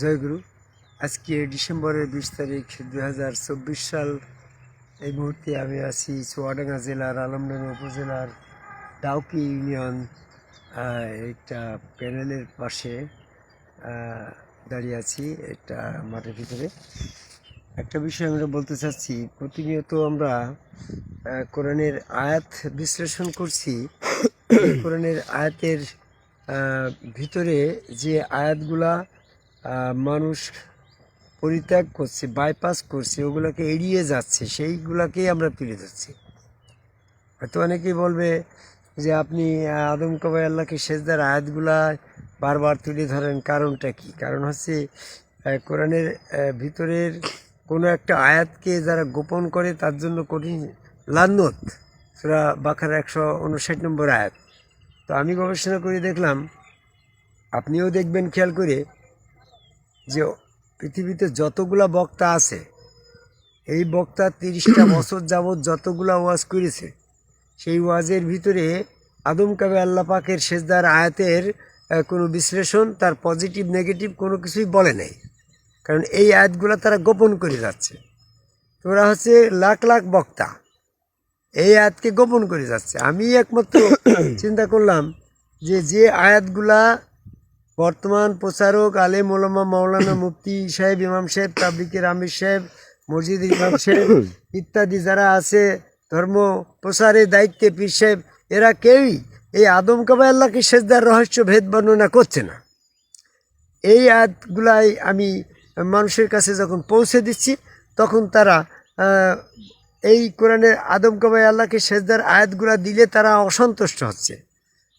জয়গুরু, আজকে ডিসেম্বরের বিশ তারিখ দু হাজার চব্বিশ সাল। এই মুহূর্তে আমি আছি চুয়াডাঙ্গা জেলার আলমডাঙ্গা উপজেলার ডাউকি ইউনিয়ন একটা প্যানেলের পাশে দাঁড়িয়ে আছি একটা মাঠের ভিতরে। একটা বিষয় আমরা বলতে চাচ্ছি, প্রতিনিয়ত আমরা কোরআনের আয়াত বিশ্লেষণ করছি। কোরআনের আয়াতের ভিতরে যে আয়াতগুলা মানুষ পরিত্যাগ করছে বাইপাস করছে, ওগুলোকে এড়িয়ে যাচ্ছে, সেইগুলাকেই আমরা তুলে ধরছি। হয়তো অনেকেই বলবে যে আপনি আদম কবাই আল্লাহকে সেজদার আয়াতগুলা বারবার তুলে ধরেন, কারণটা কি? কারণ হচ্ছে কোরআনের ভিতরের কোনো একটা আয়াতকে যারা গোপন করে, তার জন্য কঠিন লান্নত। সুরা বাখার একশো উনষাট নম্বর আয়াত। তো আমি গবেষণা করে দেখলাম, আপনিও দেখবেন, খেয়াল করে যে পৃথিবীতে যতগুলা বক্তা আছে এই বক্তা তিরিশটা বছর যাবৎ যতগুলা ওয়াজ করেছে সেই ওয়াজের ভিতরে আদম কাবে আল্লাহ পাকের সেজদার আয়াতের কোনো বিশ্লেষণ তার পজিটিভ নেগেটিভ কোনো কিছুই বলে নাই। কারণ এই আয়াতগুলো তারা গোপন করে যাচ্ছে। তো ওরা হচ্ছে লাখ লাখ বক্তা। এই আয়াতকে গোপন করে যাচ্ছে। আমি একমাত্র চিন্তা করলাম যে যে আয়াতগুলা বর্তমান প্রচারক আলেম ওলামা মাওলানা মুফতি সাহেব, ইমাম সাহেব তাবলিকের আমির সাহেব, মসজিদ ইমাম সাহেব ইত্যাদি যারা আছে, ধর্ম প্রসারের দায়িত্বে পীর সাহেব, এরা কেউই এই আদম কাবা আল্লাহকে সেজদার রহস্য ভেদ বর্ণনা করছে না। এই আয়াতগুলাই আমি মানুষের কাছে যখন পৌঁছে দিচ্ছি, তখন তারা এই কোরআনের আদম কাবাই আল্লাহকে সেজদার আয়াতগুলা দিলে তারা অসন্তুষ্ট হচ্ছে।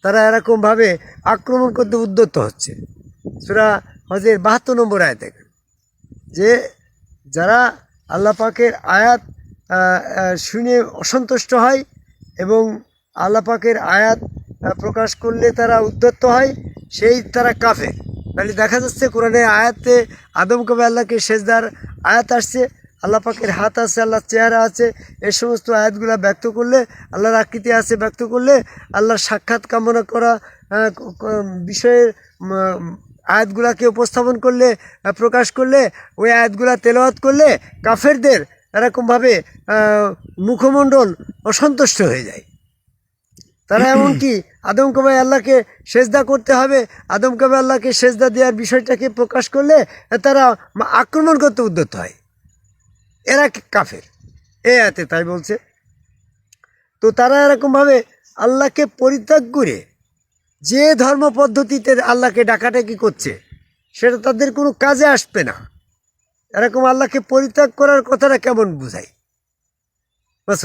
তারা এরকমভাবে আক্রমণ করতে উদ্যত হচ্ছে। সুরা হজের বাহাত্তর নম্বর আয়াত যে যারা আল্লাহ পাকের আয়াত শুনে অসন্তুষ্ট হয় এবং আল্লাহ পাকের আয়াত প্রকাশ করলে তারা উদ্যত হয়, সেই তারা কাফের। তাহলে দেখা যাচ্ছে কোরআনে আয়াতে আদম কবে আল্লাহকে সেজদার আয়াত আসছে আল্লাহ পাকের হাত আছে, আল্লাহর চেহারা আছে, এই সমস্ত আয়াতগুলা ব্যক্ত করলে, আল্লাহর আকৃতি আছে ব্যক্ত করলে, আল্লাহর সাক্ষাৎ কামনা করা বিষয়ের আয়াতগুলাকে উপস্থাপন করলে প্রকাশ করলে, ওই আয়াতগুলা তেলাওয়াত করলে কাফেরদের এরকমভাবে মুখমণ্ডল অসন্তুষ্ট হয়ে যায়। তারা এমনকি আদম কবাই আল্লাহকে সেজদা করতে হবে আদম কবাই আল্লাহকে সেজদা দেওয়ার বিষয়টাকে প্রকাশ করলে, তারা আক্রমণ করতে উদ্যত হয়। এরা কাফের। এ আতে তাই বলছে। তো তারা এরকমভাবে আল্লাহকে পরিত্যাগ করে যে ধর্ম পদ্ধতিতে আল্লাহকে ডাকাটাকি করছে, সেটা তাদের কোনো কাজে আসবে না। এরকম আল্লাহকে পরিত্যাগ করার কথাটা কেমন বুঝাই বুঝছ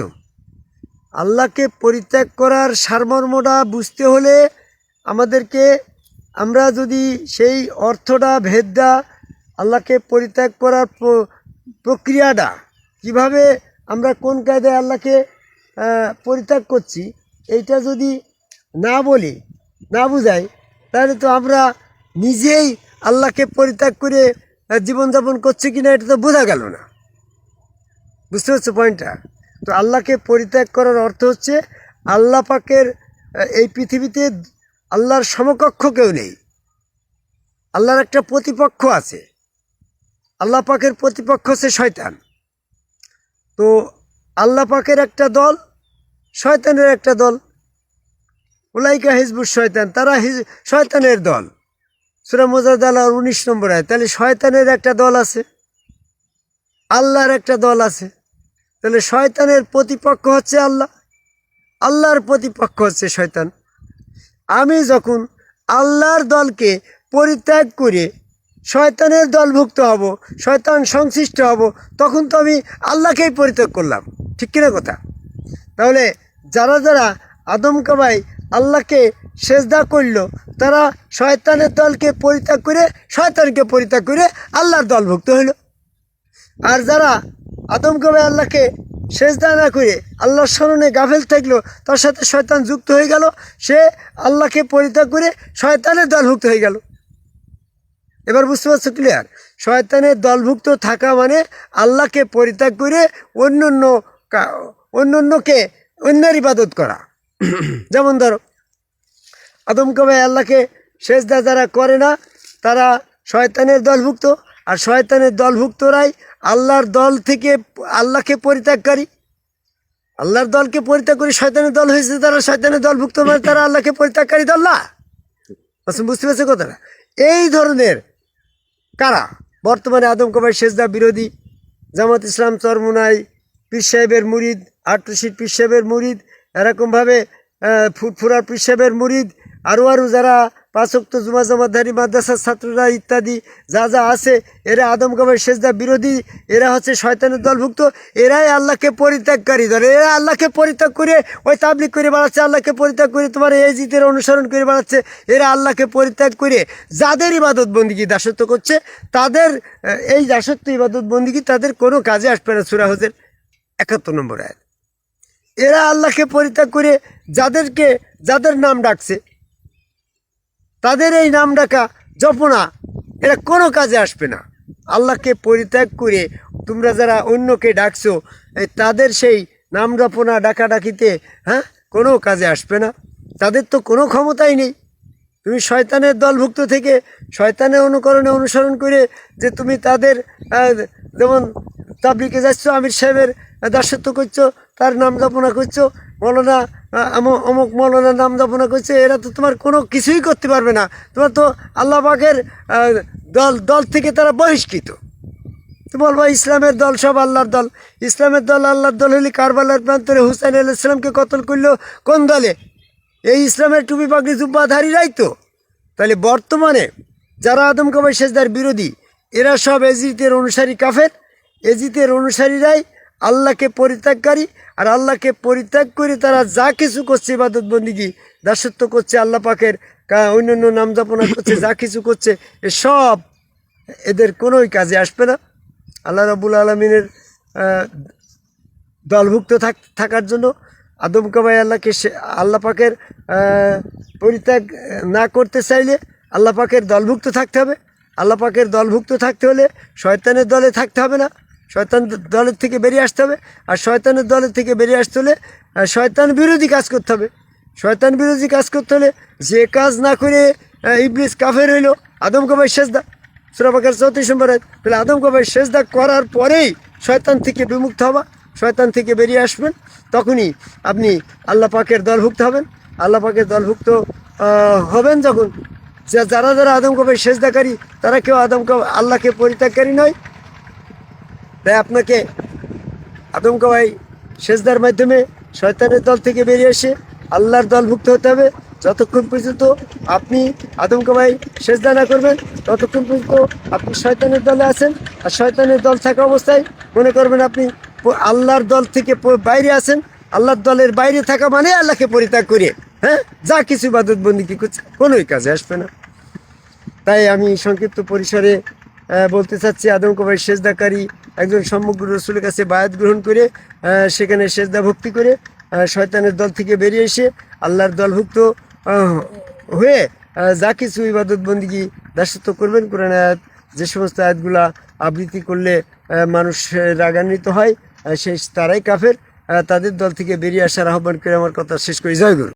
আল্লাহকে পরিত্যাগ করার সারমর্মটা বুঝতে হলে আমাদেরকে, আমরা যদি সেই অর্থটা, ভেদটা আল্লাহকে পরিত্যাগ করার প্রক্রিয়াটা, কীভাবে আমরা কোন কায়দায় আল্লাহকে পরিত্যাগ করছি, এইটা যদি না বলি, না বুঝাই, তাহলে তো আমরা নিজেই আল্লাহকে পরিত্যাগ করে জীবনযাপন করছি কি না এটা তো বোঝা গেল না। বুঝতে পারছ পয়েন্টটা তো আল্লাহকে পরিত্যাগ করার অর্থ হচ্ছে, আল্লাহ পাকের এই পৃথিবীতে আল্লাহর সমকক্ষ কেউ নেই। আল্লাহর একটা প্রতিপক্ষ আছে। আল্লাহ পাকের প্রতিপক্ষ হচ্ছে শয়তান। তো আল্লাহ পাকের একটা দল, শয়তানের একটা দল। উলাইকা হিজবুর শয়তান, তারা শয়তানের দল। সুরা মোজাদ আল্লাহ উনিশ নম্বর আয় তাহলে শয়তানের একটা দল আছে, আল্লাহর একটা দল আছে। তাহলে শয়তানের প্রতিপক্ষ হচ্ছে আল্লাহ, আল্লাহর প্রতিপক্ষ হচ্ছে শয়তান। আমি যখন আল্লাহর দলকে পরিত্যাগ করে শয়তানের দলভুক্ত হব, শয়তান সংশ্লিষ্ট হব, তখন তো আমি আল্লাহকেই পরিত্যাগ করলাম। ঠিক কিনা কথা? তাহলে যারা যারা আদম কাবাই আল্লাহকে সেজদা করল, তারা শয়তানের দলকে পরিত্যাগ করে, শয়তানকে পরিত্যাগ করে আল্লাহর দলভুক্ত হইল। আর যারা আদম কবে আল্লাহকে সেজদা না করে আল্লাহর স্মরণে গাফেল থাকল, তার সাথে শয়তান যুক্ত হয়ে গেল, সে আল্লাহকে পরিত্যাগ করে শয়তানের দলভুক্ত হয়ে গেল। এবার বুঝতে পারছ ক্লিয়ার শয়তানের দলভুক্ত থাকা মানে আল্লাহকে পরিত্যাগ করে অন্য অন্য অন্য অন্যকে অন্যের ইবাদত করা। যেমন ধরো, আদম কবে আল্লাহকে সেজদা যারা করে না, তারা শয়তানের দলভুক্ত। আর শয়তানের দলভুক্তরাই আল্লাহর দল থেকে আল্লাহকে পরিত্যাগকারী। আল্লাহর দলকে পরিত্যাগ করে শয়তানের দল হয়েছে, তারা শয়তানের দলভুক্ত মানে তারা আল্লাহকে পরিত্যাগকারী দল না? বুঝতে বুঝতে পারছে কথাটা? এই ধরনের কারা? বর্তমানে আদম সেজদা বিরোধী, জামাত ইসলাম চরমুনাই, পীর সাহেবের মুরিদ আটরশিদ পীর সাহেবের মুরিদ, এরকমভাবে ফুরফুরার পীর সাহেবের মুরিদ আরও আরও যারা পাঁচক্ত জুমা জামাতধারী মাদ্রাসার ছাত্ররা ইত্যাদি যা যা আছে, এরা আদম কবাই সেজদা বিরোধী, এরা হচ্ছে শয়তানের দলভুক্ত, এরাই আল্লাহকে পরিত্যাগকারী ধরে। এরা আল্লাহকে পরিত্যাগ করে ওই তাবলিক করে বেড়াচ্ছে, আল্লাহকে পরিত্যাগ করে তোমার এই জিতের অনুসরণ করে বেড়াচ্ছে, এরা আল্লাহকে পরিত্যাগ করে যাদের ইবাদত বন্দিগি দাসত্ব করছে, তাদের এই দাসত্ব, ইবাদত বন্দিগি তাদের কোনো কাজে আসবে না, সুরা হজের একাত্তর নম্বর আয়াত। এরা আল্লাহকে পরিত্যাগ করে যাদেরকে, যাদের নাম ডাকছে তাদের এই নাম ডাকা জপনা এটা কোনো কাজে আসবে না। আল্লাহকে পরিত্যাগ করে তোমরা যারা অন্যকে ডাকছো তাদের সেই নাম জপনা, ডাকাডাকিতে হ্যাঁ কোনো কাজে আসবে না। তাদের তো কোনো ক্ষমতাই নেই। তুমি শয়তানের দলভুক্ত থেকে শয়তানের অনুকরণে অনুসরণ করে যে তুমি তাদের যেমন তাবলিকে যাচ্ছ, আমির সাহেবের দাসত্ব করছ, তার নাম জপনা করছ মৌলানা অমুক মৌলানার নাম জপনা করছে এরা তো তোমার কোনো কিছুই করতে পারবে না। তোমার তো আল্লাহ পাকের দল দল থেকে তারা বহিষ্কৃত। তো বলব, ইসলামের দল সব আল্লাহর দল। ইসলামের দল আল্লাহর দল হলে কারবালার প্রান্তরে হুসাইন আল ইসলামকে কতল করল কোন দলে? এই ইসলামের টুপি পাগড়ি জুব্বাধারীরাই তো। তাহলে বর্তমানে যারা আদম কবাই সেজদার বিরোধী, এরা সব এজিতের অনুসারী কাফের। এজিতের অনুসারীরাই আল্লাহকে পরিত্যাগকারী আর আল্লাহকে পরিত্যাগ করে তারা যা কিছু করছে ইবাদত বন্দিগি, দাসত্ব করছে আল্লাহ পাকের, কা- অন্যান্য নাম যাপনা করছে, যা কিছু করছে সব এদের কোনোই কাজে আসবে না। আল্লাহ রাবুল আলমিনের দলভুক্ত থাক, থাকার জন্য আদম কাবাই আল্লাহকে সে- আল্লাহ পাকের পরিত্যাগ না করতে চাইলে আল্লাহ পাকের দলভুক্ত থাকতে হবে। আল্লাহ পাকের দলভুক্ত থাকতে হলে শয়তানের দলে থাকতে হবে না। শয়তান দলের থেকে বেরিয়ে আসতে হবে। আর শয়তানের দলের থেকে বেরিয়ে আসতে হলে শয়তান বিরোধী কাজ করতে হবে। শয়তান বিরোধী কাজ করতে হলে যে কাজ না করে ইবলিস কাফের হইল, আদম কাবাই শেষদা সুরাবাকের চৌত্রিশ নম্বর। তাহলে আদম কবাই সেজদা করার পরেই শয়তান থেকে বিমুক্ত হবা। শয়তান থেকে বেরিয়ে আসবেন, তখনই আপনি আল্লাহ পাকের দলভুক্ত হবেন। আল্লাহ পাকের দলভুক্ত হবেন যখন। যারা যারা আদম কবাই সেজদাকারী, তারা কেউ আদম আল্লাহকে পরিত্যাগকারী নয়। তাই আপনাকে আদম কবাই সেজদার মাধ্যমে শয়তানের দল থেকে বেরিয়ে এসে আল্লাহর দলভুক্ত হতে হবে। যতক্ষণ পর্যন্ত আপনি আদম কবাই সেজদা না করবেন, ততক্ষণ পর্যন্ত আপনি শয়তানের দলে আছেন। আর শয়তানের দল থাকা অবস্থায় মনে করবেন আপনি আল্লাহর দল থেকে বাইরে আছেন। আল্লাহর দলের বাইরে থাকা মানে আল্লাহকে পরিত্যাগ করে। হ্যাঁ? যা কিছু বাদত বন্দি কি করছে, কোনোই কাজে আসবে না। তাই আমি সংক্ষিপ্ত পরিসরে বলতে চাচ্ছি আদম কবাই সেজদাকারী একজন সমগ্র রসুলের কাছে বায়াত গ্রহণ করে সেখানে সেজদা ভক্তি করে শয়তানের দল থেকে বেরিয়ে এসে আল্লাহর দলভুক্ত হয়ে যা কিছু ইবাদত বন্দিগি দাসত্ব করবেন কোরআন আয়াত, যে সমস্ত আয়াতগুলা আবৃত্তি করলে মানুষ রাগান্বিত হয় সেই তারাই কাফের তাদের দল থেকে বেরিয়ে আসার আহ্বান করে আমার কথা শেষ করি। জয় গুরু।